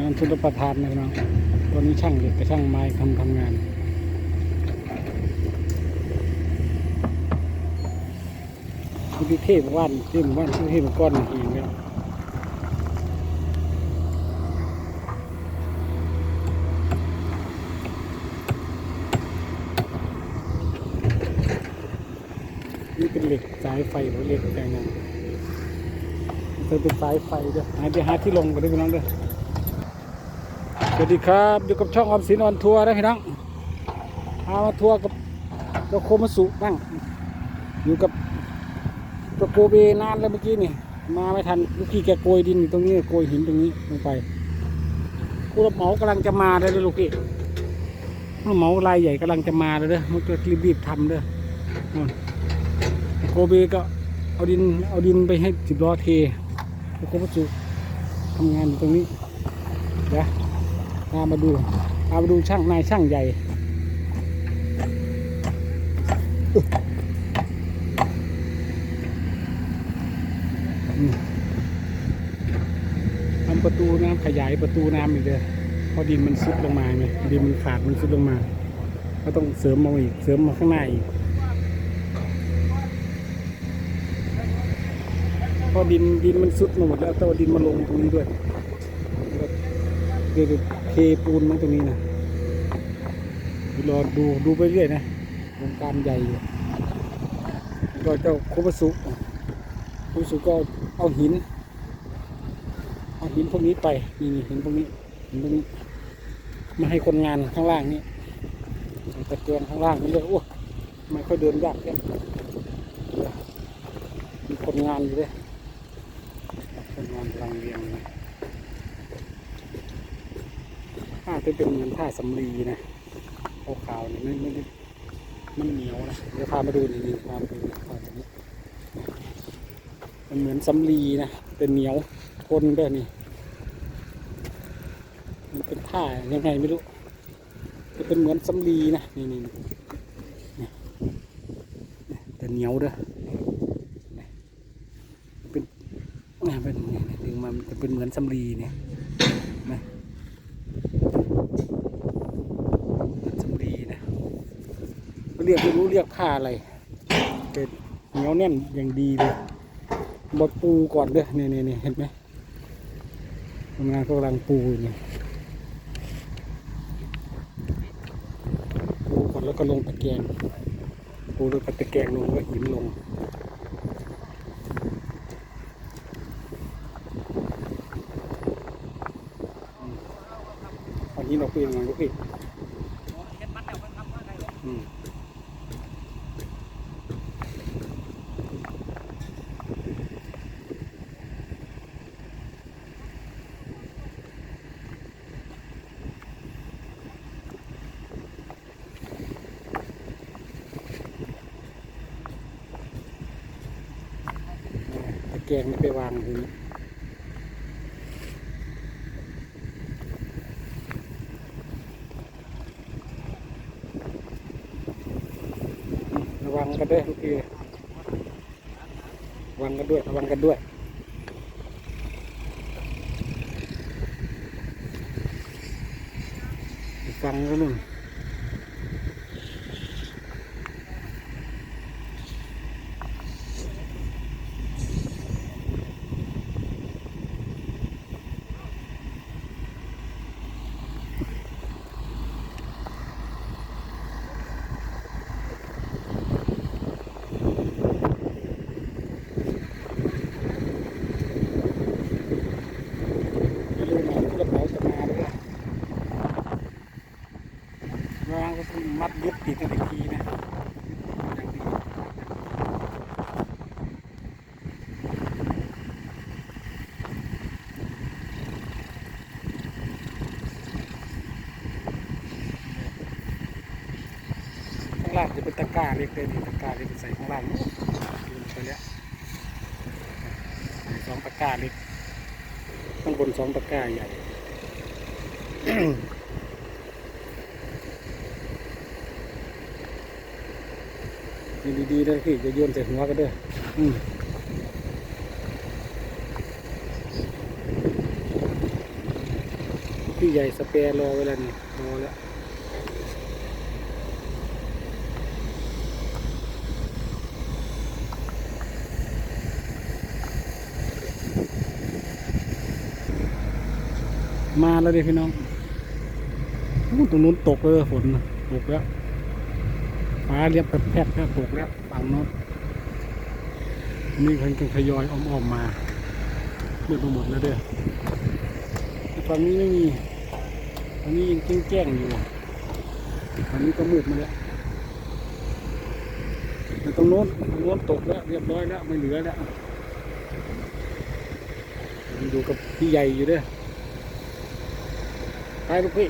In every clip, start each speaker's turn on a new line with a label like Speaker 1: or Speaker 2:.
Speaker 1: งานชุดประทานนะพี่น้องตอนนี้ช่างเหล็กกับช่างไม้ทำทำงานที่เทพว่านที่หมู่านที่เทพก้อนหินเนี่ยนี่เป็นเหล็กสายไฟหรือเหล็กแต่งงานเธอเป็นสายไฟเด้อหาจะหาที่ลงกันด้วยพี่น้องเด้อ วัสดีครับอยู่กับช่องออมสินออนทัวร์นะพี่น้องพามาทัวร์กับเจ้าโคมาสุบ้างอยู่กับตัวโกเบนานแล้วเมื่อกี้นี่มาไม่ทันลูกพี่แกโกยดินตรงนี้โกยหินตรงนี้ลงไปผู้รับเหมากำลังจะมาเลยเด้อลูกพี่ผู้รับเหมารายใหญ่กำลังจะมาเลยเด้อมันก็รีบๆทำเด้อโกเบก็เอาดินเอาดินไปให้สิบล้อเทตัวโคมาสุทำงานอยู่ตรงนี้เดี๋ยว พามาดูพามาดูช่างนายช่างใหญ่ทำประตูน้ำขยายประตูน้ำอีกเลยเพราะดินมันซุดลงมาไงดินมันขาดมันซุดลงมา ก็ต้องเสริมมาอีกเสริมมาข้างหน้าอีกเพราะดินดินมันซุดมาหมดแล้วต้องเอาดินมาลงตรงนี้ด้วยเดี๋ยว เทปูนมั้งตรงนี้นะรอดูดูไปเรื่อยนะวงการใหญ่ก็เจ้าโคบสุโคบสุก็เอาหิน เอาหินพวกนี้ไปนี่หินพวกนี้หินพวกนี้ มาให้คนงานข้างล่างนี่ตะเกียงข้างล่างนี่เลยโอ้ไม่ค่อยเดินยากแค่มีคนงานอยู่เลยคนงานกำลังเรียงนะ ผ้าที่เป็นเหมือนผ้าสำลีนะขาวๆนี่ไม่ไม่ได้มันเหนียวนะเดี๋ยวพามาดูนี่นี่พามาดูนี่ผ้าตัวนี้มันเหมือนสำลีนะเป็นเหนียวทนด้วยนี่มันเป็นผ้ายังไงไม่รู้จะเป็นเหมือนสำลีนะนี่นี่นี่นี่แต่เหนียวด้อนี่เป็นนี่เป็นนี่นี่ดึงมามันจะเป็นเหมือนสำลีเนี่ยนะ สำลีนะเรียกไม่รู้เรียกผ้าอะไรเป็นเหนียวแน่นอย่างดีเลยบดปูก่อนเด้อนี่นี่นี่เห็นไหมทำงานกำลังปูอยู่นี่ปูก่อนแล้วก็ลงตะแกรงปูแล้วก็ตะแกรงลงแล้วก็หินลงอืมเอาหินออกไปยังไงลูกพี่ แกรงนี่ไปวางตรงนี้ระวังกันด้วยทุกทีระวังกันด้วยระวังกันด้วยฟังแล้วนู่นไม่รู้นะผู้รับเหมาจะมาหรือเปล่าวางก็ต้องมัดยึดติดกันอีกทีนะอย่างดีข้าง ล่างจะเป็นตะกร้าเล็กเลยนี่ตะกร้าเล็กใส่ข้างล่างนู่นลืมไปแล้วสองตะกร้าเล็กข้างบนสองตะกร้าใหญ่ดีดีๆเด้อพี่จะโยนใส่หัวกันเด้อืมพี่ใหญ่สเปรย์รอไว้แล้วนี่รอแล้ว มาแล้วดิพี่น้องตรงนู้นตกเลยฝนตกแล้วฟ้าเรียบแผดๆแล้วตกแล้วฝั่งโน้นนี่เพิ่งทยอยอ้อมๆมามืดไปหมดแล้วเด้อแต่ฝั่งนี้ไม่มีฝั่งนี้ยังแจ้งๆอยู่ฝั่งนี้ก็มืดมาแล้วแต่ตรงโน้นตรงโน้นตกแล้วเรียบร้อยแล้วไม่เหลือแล้วดูกับพี่ใหญ่อยู่เด้อ ไปลูกพี่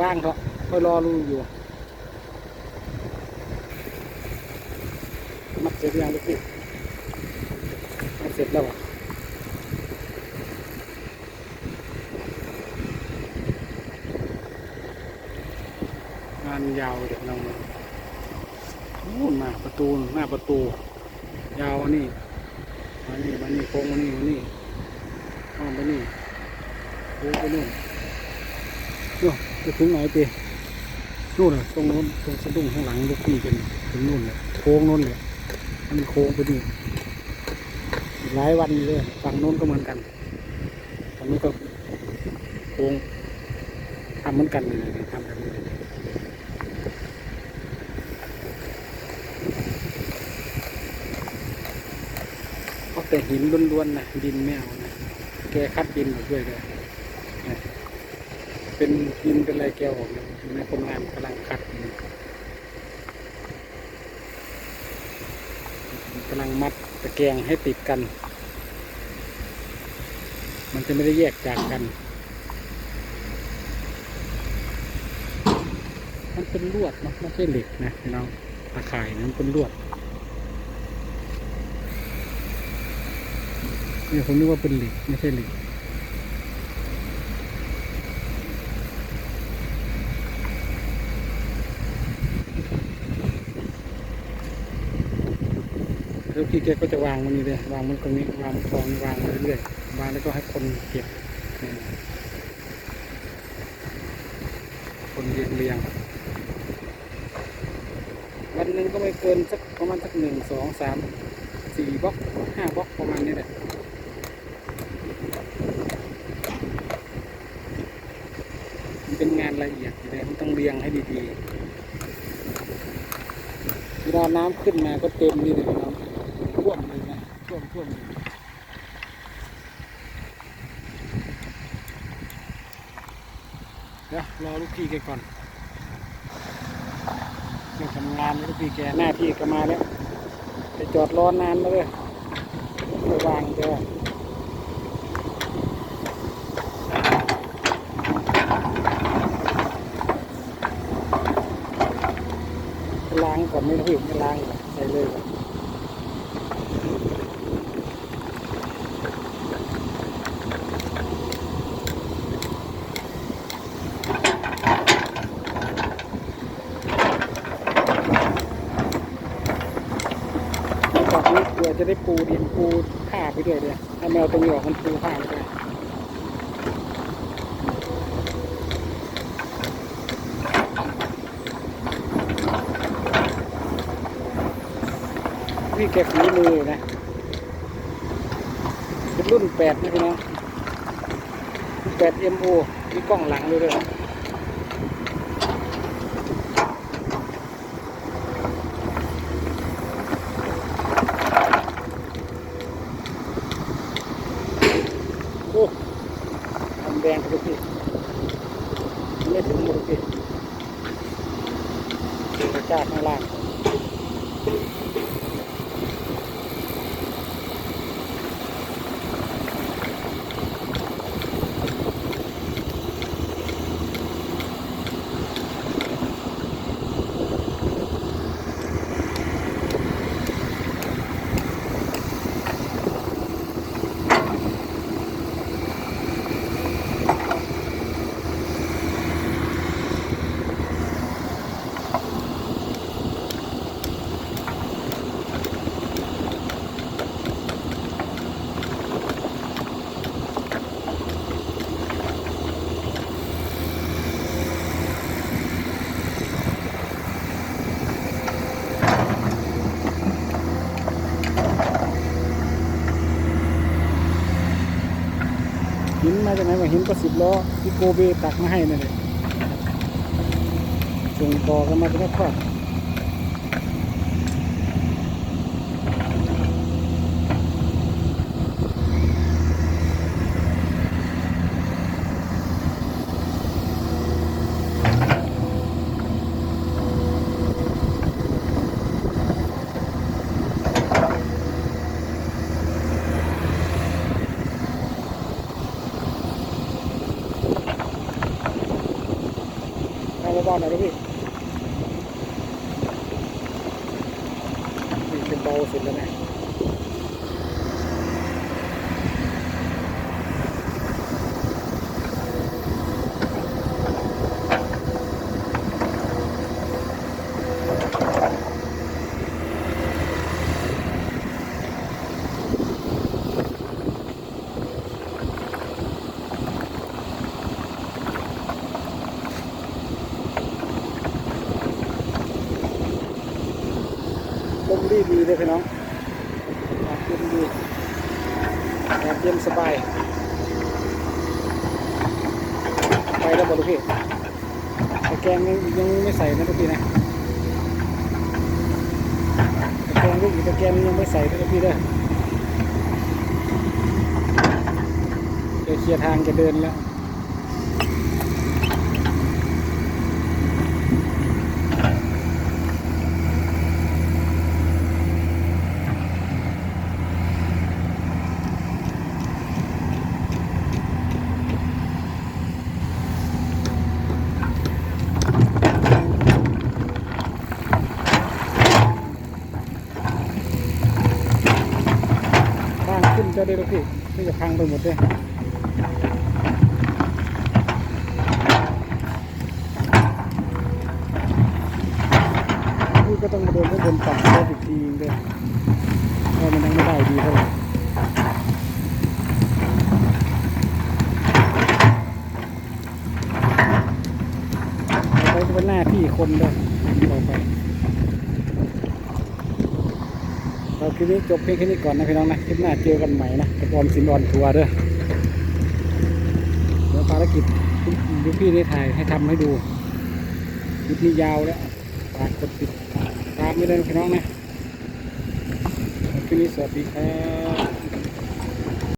Speaker 1: ว่างเถอะคอยรอลูกอยู่มัดเสร็จยังลูกพี่มัดเสร็จแล้วเหรองานยาวเดี๋ยวเรานู่นมาประตูหน้าประตู ยาวอันนี่มานี่มานี่โค้งมานี่มานี่อ้อมไปนี่โค้งไปนู่น นู่นจะถึงไหนตีนู่นตรงนู้นตรงสะดุ้งข้างหลังลูกพี่กันถึงนู่นเลยโค้งนู่นเลยมันโค้งไปนี่หลายวันเลยฝั่งนู้นก็เหมือนกันฝั่งนี้ก็โค้งทำเหมือนกันเลยทำแบบนี้เลยเอาแต่หินล้วนๆนะดินไม่เอานะแกคัดดินมาด้วยเลย เป็นดินเป็นอะไรแกวออกนี่ยอยู่ในคนงานกำลังคัดกำลังมัดตะแกรงให้ติดกัน มันจะไม่ได้แยกจากกัน มันเป็นลวดนะไม่ใช่เหล็กนะพี่น้องตะข่ายนะมันเป็นลวดเนี่ยผมนึกว่าเป็นเหล็กไม่ใช่เหล็ก แล้วพี่แกก็จะวางมันนี่เลยวางมันตรงนี้วางกองวางเรื่อยๆวางแล้วก็ให้คนเก็บคนเรียงเรียงวันหนึ่งก็ไม่เกินสักประมาณสักหนึ่งสองสามสี่บล็อกห้าบล็อกประมาณนี้แหละมันเป็นงานละเอียดอยู่เลยมันต้องเรียงให้ดีๆเวลาน้ำขึ้นมาก็เต็มนี่เลยน้ำ ท่วมเลยนะท่วมท่วมเลยเดี๋ยวรอลูกพี่ แกก่อนเรื่องทำงานลูกพี่แกหน้าที่ก็มาแล้วไปจอดรอนานแล้วเลยไปวางแกล้างก่อนไม่ต้องไม่ล้างใส่เลยก่อน จากนี้เผื่อ จะได้ปูดินปูผ้าไปด้วยเลยถ้าแมวตรงนี้ออกมันปูผ้าไม่ได้นี่แกฝีมือนะเป็นรุ่นแปดนะพี่น้องแปด MO มีกล้องหลังด้วยด้วย โอ้ทำแดงครับพี่ไม่ถึงหมดพี่ กากข้างล่าง จากไหนวะหินก็สิบล้อที่โกเบตักมาให้นั่นเลยส่งต่อกันมาเป็นทอด บอลหน่อยลูกพี่นี่เป็นเบาสุดแล้วนะ ลมดีดีเลยพี่น้องอากาศเย็นดีอากาศเย็นสบาย ไปแล้วบอลูกพี่ตะแกงยังยังไม่ใส่นะลูกพี่นะตะแกงลูกอีกตะแกงยังไม่ใส่นะลูกพี่เด้อเดี๋ยวเคลียร์ทางจะเดินแล้ว ข้างขึ้นจะได้ลูกพี่ไม่จะพังไปหมดเลยพี่ก็ต้องมาเดินข้างบนต่ำรถอีกทีนึงด้วยเพราะมันยังไม่ได้ดีเท่าไหร่ไปก็เป็นหน้าที่คนด้วยต่อไป เราคลิปนี้จบเพียงแค่นี้ก่อนนะพี่น้องนะคลิปหน้าเจอกันใหม่นะกับออมสินออนทัวร์เด้อเดี๋ยวภารกิจดูพี่ได้ถ่ายให้ทำให้ดูคลิปนี้ยาวแล้วฝากกดติดตามไม่ได้นะพี่น้องนะคลิปนี้สวัสดีครับ